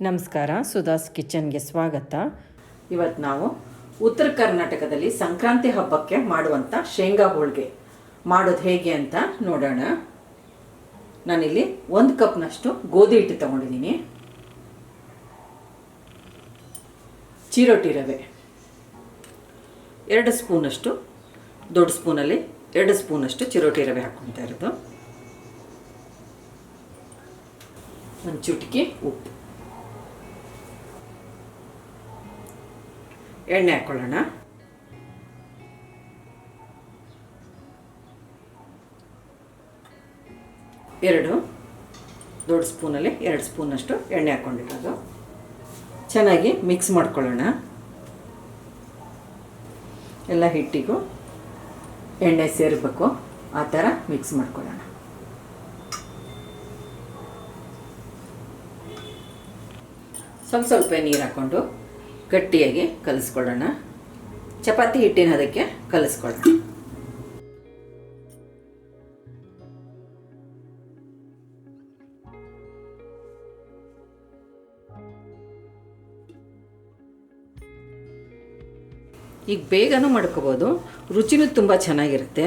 ನಮಸ್ಕಾರ ಸುಧಾಸ್ ಕಿಚನ್ಗೆ ಸ್ವಾಗತ. ಇವತ್ತು ನಾವು ಉತ್ತರ ಕರ್ನಾಟಕದಲ್ಲಿ ಸಂಕ್ರಾಂತಿ ಹಬ್ಬಕ್ಕೆ ಮಾಡುವಂಥ ಶೇಂಗಾ ಹೋಳಿಗೆ. ಮಾಡೋದು ಹೇಗೆ ಅಂತ ನೋಡೋಣ. ನಾನಿಲ್ಲಿ ಒಂದು ಕಪ್ನಷ್ಟು ಗೋಧಿ ಹಿಟ್ಟು ತಗೊಂಡಿದ್ದೀನಿ. ಚಿರೋಟಿ ರವೆ. ಎರಡು ಸ್ಪೂನಷ್ಟು, ದೊಡ್ಡ ಸ್ಪೂನಲ್ಲಿ ಎರಡು ಸ್ಪೂನಷ್ಟು ಚಿರೋಟಿ ರವೆ ಹಾಕ್ಕೊತಾ ಇರೋದು. ಒಂದು ಚುಟುಕಿ ಉಪ್ಪು. ಎಣ್ಣೆ ಹಾಕ್ಕೊಳ್ಳೋಣ ಎರಡು, ದೊಡ್ಡ ಸ್ಪೂನಲ್ಲಿ ಎರಡು ಸ್ಪೂನಷ್ಟು ಎಣ್ಣೆ ಹಾಕ್ಕೊಂಡಿರೋದು ಚೆನ್ನಾಗಿ ಮಿಕ್ಸ್ ಮಾಡ್ಕೊಳ್ಳೋಣ. ಎಲ್ಲ ಹಿಟ್ಟಿಗೂ ಎಣ್ಣೆ ಸೇರಬೇಕು. ಆ ಥರ ಮಿಕ್ಸ್ ಮಾಡ್ಕೊಳ್ಳೋಣ. ಸ್ವಲ್ಪ ಸ್ವಲ್ಪ ನೀರು ಹಾಕ್ಕೊಂಡು ಗಟ್ಟಿಯಾಗಿ ಕಲಿಸ್ಕೊಳ್ಳೋಣ. ಚಪಾತಿ ಹಿಟ್ಟಿನ ಅದಕ್ಕೆ ಕಲಿಸ್ಕೊಳ್ಳೋಣ. ಈಗ ಬೇಗನೂ ಮಾಡ್ಕೋಬೋದು. ರುಚಿನೂ ತುಂಬ ಚೆನ್ನಾಗಿರುತ್ತೆ.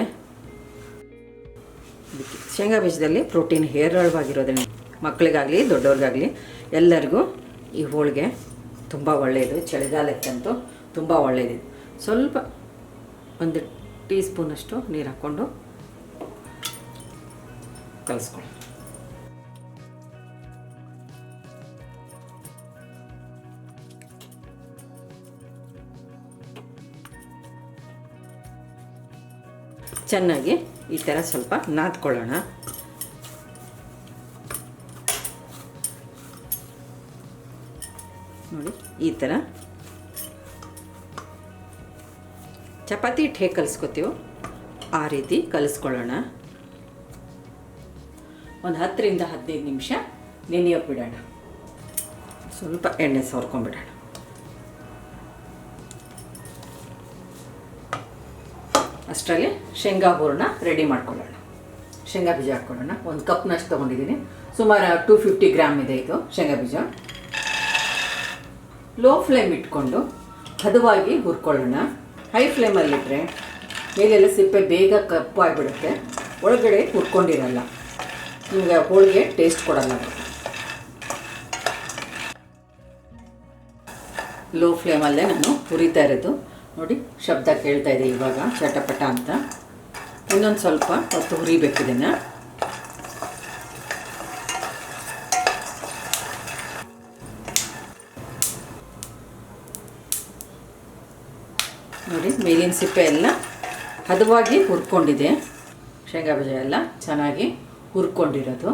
ಶೇಂಗಾ ಬೀಜದಲ್ಲಿ ಪ್ರೋಟೀನ್ ಹೇರಳವಾಗಿರೋದ್ರಿಂದ ಮಕ್ಕಳಿಗಾಗಲಿ, ದೊಡ್ಡವ್ರಿಗಾಗಲಿ ಎಲ್ಲರಿಗೂ ಈ ಹೋಳಿಗೆ ತುಂಬ ಒಳ್ಳೆಯದು ಚಳಿಗಾಲಕ್ಕಂತೂ ತುಂಬ ಒಳ್ಳೆಯದಿದೆ ಸ್ವಲ್ಪ ಒಂದು ಟೀ ಸ್ಪೂನಷ್ಟು ನೀರು ಹಾಕ್ಕೊಂಡು ಕಲಿಸ್ಕೊಳ್ಳಿ. ಚೆನ್ನಾಗಿ ಈ ಥರ ಸ್ವಲ್ಪ ನಾದ್ಕೊಳ್ಳೋಣ. ನೋಡಿ, ಈ ಥರ. ಚಪಾತಿ ಹಿಟ್ಟು ಹೇಗೆ ಕಲಿಸ್ಕೊತೀವೋ, ಆ ರೀತಿ ಕಲಿಸ್ಕೊಳ್ಳೋಣ. ಒಂದು ಹತ್ತರಿಂದ ಹದಿನೈದು ನಿಮಿಷ ನೆನೆಯೋಕೆ ಬಿಡೋಣ. ಸ್ವಲ್ಪ ಎಣ್ಣೆ ಸವರ್ಕೊಂಡ್ಬಿಡೋಣ. ಅಷ್ಟರಲ್ಲಿ ಶೇಂಗಾ ಹೂರಣ ರೆಡಿ ಮಾಡ್ಕೊಳ್ಳೋಣ. ಶೇಂಗಾ ಬೀಜ ಹಾಕ್ಕೊಳ್ಳೋಣ. ಒಂದು ಕಪ್ನಷ್ಟು ತೊಗೊಂಡಿದ್ದೀನಿ. ಸುಮಾರು ಟೂ ಫಿಫ್ಟಿ ಗ್ರಾಮ್ ಇದೆ ಇದು ಶೇಂಗಾ ಬೀಜ. ಲೋ ಫ್ಲೇಮ್ ಇಟ್ಕೊಂಡು ಹದವಾಗಿ ಹುರ್ಕೊಳ್ಳೋಣ. ಹೈ ಫ್ಲೇಮಲ್ಲಿಟ್ಟರೆ ಮೇಲೆಲ್ಲ ಸಿಪ್ಪೆ ಬೇಗ ಕಪ್ಪು ಆಗಿಬಿಡುತ್ತೆ. ಒಳಗಡೆ ಹುರ್ಕೊಂಡಿರಲ್ಲ. ನಿಮಗೆ ಹೋಳಿಗೆ ಟೇಸ್ಟ್ ಕೊಡಲ್ಲ. ಲೋ ಫ್ಲೇಮಲ್ಲೇ ನಾನು ಹುರಿತಾ ಇರೋದು. ನೋಡಿ, ಶಬ್ದ ಕೇಳ್ತಾ ಇದೆ ಇವಾಗ, ಚಟಪಟ ಅಂತ. ಇನ್ನೊಂದು ಸ್ವಲ್ಪ ಹೊತ್ತು ಹುರಿಬೇಕು ಇದನ್ನು. ನೋಡಿ, ಮೇಲಿನ ಸಿಪ್ಪೆ ಎಲ್ಲ ಹದವಾಗಿ ಹುರ್ಕೊಂಡಿದೆ. ಶೇಂಗಾ ಬೀಜ ಎಲ್ಲ ಚೆನ್ನಾಗಿ ಹುರ್ಕೊಂಡಿರೋದು.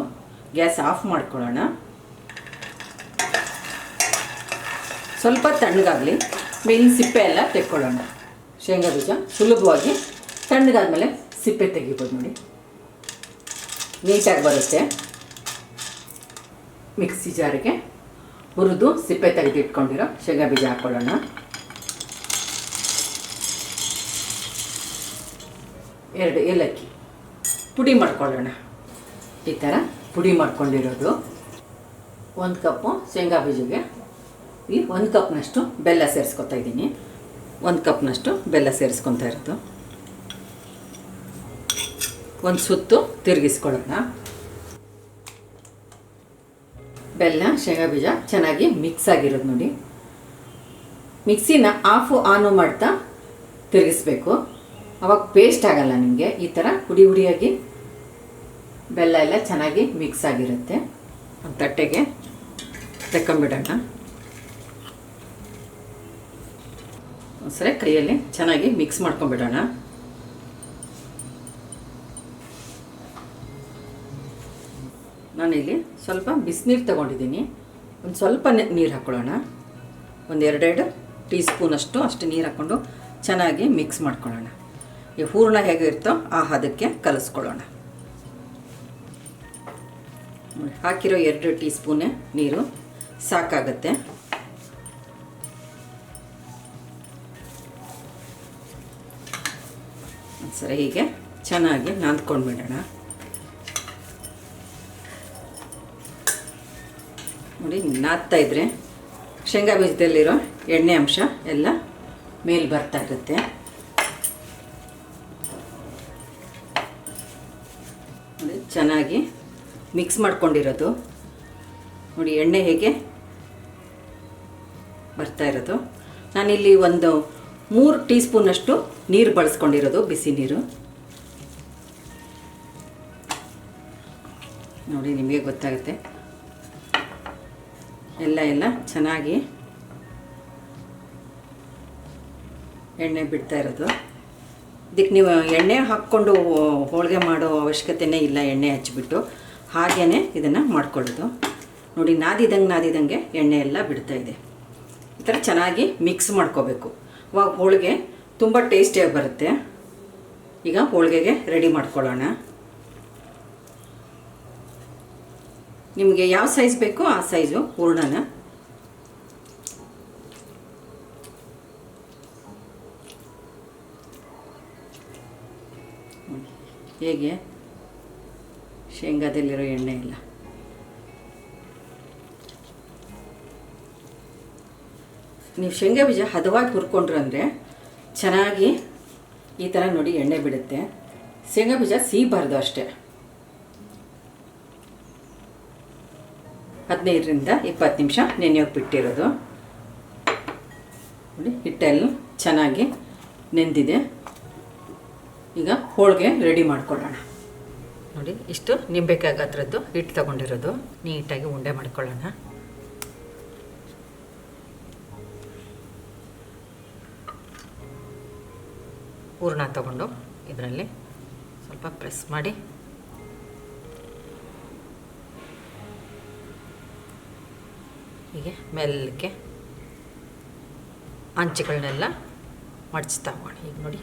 ಗ್ಯಾಸ್ ಆಫ್ ಮಾಡ್ಕೊಳ್ಳೋಣ. ಸ್ವಲ್ಪ ತಣ್ಣಗಾಗಲಿ. ಮೇಲಿನ ಸಿಪ್ಪೆ ಎಲ್ಲ ತೆಕ್ಕೊಳ್ಳೋಣ. ಶೇಂಗಾ ಬೀಜ ಸುಲಭವಾಗಿ ತಣ್ಣಗಾದ್ಮೇಲೆ ಸಿಪ್ಪೆ ತೆಗಿಬೋದು ನೋಡಿ. ನೀಟಾಗಿ ಬರುತ್ತೆ. ಮಿಕ್ಸಿ ಜಾರಿಗೆ ಹುರಿದು ಸಿಪ್ಪೆ ತೆಗೆದಿಟ್ಕೊಂಡಿರೋ ಶೇಂಗಾ ಬೀಜ ಹಾಕ್ಕೊಳ್ಳೋಣ. ಎರಡು ಏಲಕ್ಕಿ. ಪುಡಿ ಮಾಡ್ಕೊಳ್ಳೋಣ. ಈ ಥರ ಪುಡಿ ಮಾಡ್ಕೊಂಡಿರೋದು. ಒಂದು ಕಪ್ಪು ಶೇಂಗಾ ಬೀಜಗೆ. ಈ ಒಂದು ಕಪ್ನಷ್ಟು ಬೆಲ್ಲ ಸೇರಿಸ್ಕೊತಾ ಇದ್ದೀನಿ. ಒಂದು ಕಪ್ನಷ್ಟು ಬೆಲ್ಲ ಸೇರಿಸ್ಕೊತಾ ಇರೋದು. ಒಂದು ಸುತ್ತು ತಿರುಗಿಸ್ಕೊಳ್ಳೋಣ. ಬೆಲ್ಲ, ಶೇಂಗಾ ಬೀಜ ಚೆನ್ನಾಗಿ ಮಿಕ್ಸ್ ಆಗಿರೋದು ನೋಡಿ. ಮಿಕ್ಸಿನ ಆಫು ಆನು ಮಾಡ್ತಾ ತಿರುಗಿಸ್ಬೇಕು. ಅವಾಗ ಪೇಸ್ಟ್ ಆಗಲ್ಲ ನಿಮಗೆ. ಈ ಥರ ಹುಡಿ ಹುಡಿಯಾಗಿ ಬೆಲ್ಲ ಎಲ್ಲ ಚೆನ್ನಾಗಿ ಮಿಕ್ಸ್ ಆಗಿರುತ್ತೆ. ತಟ್ಟೆಗೆ ತೆಕ್ಕೊಂಬಿಡೋಣ ಒಂದ್ಸರಿ ಕೈಯಲ್ಲಿ ಚೆನ್ನಾಗಿ ಮಿಕ್ಸ್ ಮಾಡ್ಕೊಂಬಿಡೋಣ ನಾನಿಲ್ಲಿ ಸ್ವಲ್ಪ ಬಿಸಿನೀರು ತಗೊಂಡಿದ್ದೀನಿ. ಒಂದು ಸ್ವಲ್ಪ ನೀರು ಹಾಕ್ಕೊಳ್ಳೋಣ ಒಂದು ಎರಡೆರಡು ಟೀ ಸ್ಪೂನಷ್ಟು ಅಷ್ಟು ನೀರು ಹಾಕ್ಕೊಂಡು ಚೆನ್ನಾಗಿ ಮಿಕ್ಸ್ ಮಾಡ್ಕೊಳ್ಳೋಣ. ಈ ಹೂರ್ಣ ಇರ್ತೋ ಆ ಹದಕ್ಕೆ ಕಲಿಸ್ಕೊಳ್ಳೋಣ. ಹಾಕಿರೋ ಎರಡು ಟೀ ಸ್ಪೂನೇ ನೀರು, ಸಾಕಾಗತ್ತೆ. ಸರಿ ಹೀಗೆ ಚೆನ್ನಾಗಿ ನಾದ್ಕೊಂಡ್ಬಿಡೋಣ. ನೋಡಿ, ನಾದ್ತಾ ಇದ್ರೆ ಶೇಂಗಾ ಬೀಜದಲ್ಲಿರೋ ಎಣ್ಣೆ ಅಂಶ ಎಲ್ಲ ಮೇಲೆ ಬರ್ತಾ ಇರುತ್ತೆ. ಚೆನ್ನಾಗಿ ಮಿಕ್ಸ್ ಮಾಡ್ಕೊಂಡಿರೋದು. ನೋಡಿ, ಎಣ್ಣೆ ಹೇಗೆ ಬರ್ತಾ ಇರೋದು. ನಾನಿಲ್ಲಿ ಒಂದು ಮೂರು ಟೀ ಸ್ಪೂನಷ್ಟು ನೀರು ಬಳಸ್ಕೊಂಡಿರೋದು, ಬಿಸಿ ನೀರು. ನೋಡಿ, ನಿಮಗೆ ಗೊತ್ತಾಗುತ್ತೆ. ಎಲ್ಲ ಎಲ್ಲ ಚೆನ್ನಾಗಿ ಎಣ್ಣೆ ಬಿಡ್ತಾ ಇರೋದು. ಇದಕ್ಕೆ ನೀವು ಎಣ್ಣೆ ಹಾಕ್ಕೊಂಡು ಹೋಳಿಗೆ ಮಾಡೋ ಅವಶ್ಯಕತೆನೇ ಇಲ್ಲ, ಎಣ್ಣೆ ಹಚ್ಚಿಬಿಟ್ಟು. ಹಾಗೇ ಇದನ್ನು ಮಾಡ್ಕೊಳ್ಳೋದು. ನೋಡಿ, ನಾದಿದಂಗೆ ನಾದಿದಂಗೆ ಎಣ್ಣೆ ಎಲ್ಲ ಬಿಡ್ತಾ ಇದೆ. ಈ ಥರ ಚೆನ್ನಾಗಿ ಮಿಕ್ಸ್ ಮಾಡ್ಕೋಬೇಕು. ಅವಾಗ ಹೋಳಿಗೆ ತುಂಬ ಟೇಸ್ಟಿಯಾಗಿ ಬರುತ್ತೆ. ಈಗ ಹೋಳಿಗೆಗೆ ರೆಡಿ ಮಾಡ್ಕೊಳ್ಳೋಣ. ನಿಮಗೆ ಯಾವ ಸೈಜ್ ಬೇಕೋ ಆ ಸೈಜು ಹೂರ್ಣನ ಹೇಗೆ? ಶೇಂಗಾದಲ್ಲಿರೋ ಎಣ್ಣೆ ಇಲ್ಲ. ನೀವು ಶೇಂಗಾ ಬೀಜ ಹದವಾಗಿ ಹುರ್ಕೊಂಡ್ರು ಅಂದರೆ ಚೆನ್ನಾಗಿ ಈ ಥರ ನೋಡಿ ಎಣ್ಣೆ ಬಿಡುತ್ತೆ. ಶೇಂಗಾ ಬೀಜ ಸೀಬಾರ್ದು ಅಷ್ಟೇ. ಹದಿನೈದರಿಂದ ಇಪ್ಪತ್ತು ನಿಮಿಷ ನೆನೆಯೋಕೆ ಬಿಟ್ಟಿರೋದು. ನೋಡಿ ಹಿಟ್ಟೆಲ್ಲ ಚೆನ್ನಾಗಿ ನೆಂದಿದೆ. ಈಗ ಹೋಳಿಗೆ ರೆಡಿ ಮಾಡ್ಕೊಳ್ಳೋಣ. ನೋಡಿ, ಇಷ್ಟು ನಿಂಬೆಕಾಯಿ ಗಾತ್ರದ್ದು, ಹಿಟ್ಟು ತಗೊಂಡಿರೋದು, ನೀಟಾಗಿ ಉಂಡೆ ಮಾಡ್ಕೊಳ್ಳೋಣ. ಹೂರ್ಣ ತಗೊಂಡು ಇದರಲ್ಲಿ ಸ್ವಲ್ಪ ಪ್ರೆಸ್ ಮಾಡಿ. ಹೀಗೆ ಮೆಲ್ಲಕ್ಕೆ ಅಂಚುಗಳನ್ನೆಲ್ಲ ಮಡಚ್ತಾ ಹೋಗೋಣ. ಈಗ ನೋಡಿ.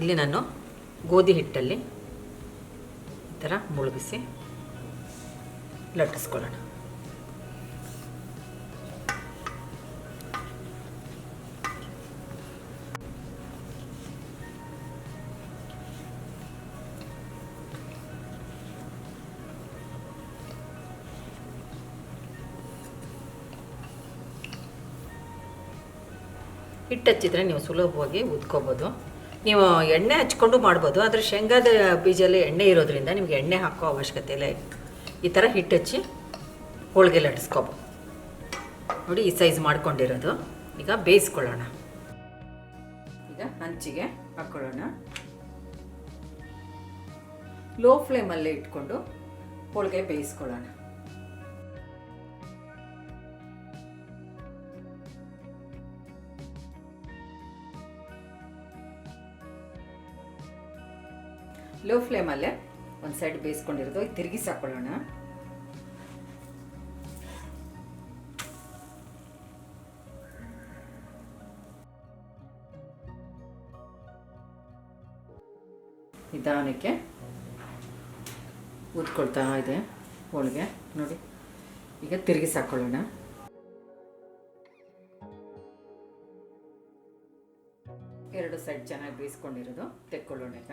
ಇಲ್ಲಿ ನಾನು ಗೋಧಿ ಹಿಟ್ಟಲ್ಲಿ ಈ ಥರ ಮುಳುಗಿಸಿ ಲಟ್ಟಿಸ್ಕೊಳ್ಳೋಣ. ಹಿಟ್ಟು ಹಚ್ಚಿದ್ರೆ ನೀವು ಸುಲಭವಾಗಿ ಉದ್ಕೋಬೋದು. ನೀವು ಎಣ್ಣೆ ಹಚ್ಕೊಂಡು ಮಾಡ್ಬೋದು, ಆದರೆ ಶೇಂಗಾದ ಬೀಜಲ್ಲಿ ಎಣ್ಣೆ ಇರೋದ್ರಿಂದ ನಿಮಗೆ ಎಣ್ಣೆ ಹಾಕೋ ಅವಶ್ಯಕತೆ ಇಲ್ಲ. ಈ ಥರ ಹಿಟ್ಟು ಹಚ್ಚಿ ಹೋಳಿಗೆ ಲಟ್ಟಿಸ್ಕೋಬೋದು ನೋಡಿ, ಈ ಸೈಜ್ ಮಾಡ್ಕೊಂಡಿರೋದು. ಈಗ ಬೇಯಿಸ್ಕೊಳ್ಳೋಣ. ಈಗ ಹಂಚಿಗೆ ಹಾಕ್ಕೊಳ್ಳೋಣ ಲೋ ಫ್ಲೇಮಲ್ಲೇ ಇಟ್ಕೊಂಡು ಹೋಳಿಗೆ ಬೇಯಿಸ್ಕೊಳ್ಳೋಣ. ಲೋ ಫ್ಲೇಮಲ್ಲೇ ಒಂದು ಸೈಡ್ ಬೇಯಿಸ್ಕೊಂಡಿರೋದು. ತಿರುಗಿಸಿ ಹಾಕೊಳ್ಳೋಣ ನಿಧಾನಕ್ಕೆ ಉದ್ಕೊಳ್ತಾ ಇದೆ ಹೋಳಿಗೆ. ನೋಡಿ, ಈಗ ತಿರುಗಿಸಿ ಹಾಕೊಳ್ಳೋಣ ಎರಡು ಸೈಡ್ ಚೆನ್ನಾಗಿ ಬೇಯಿಸ್ಕೊಂಡಿರೋದು. ತೆಕ್ಕೊಳ್ಳೋಣ ಈಗ.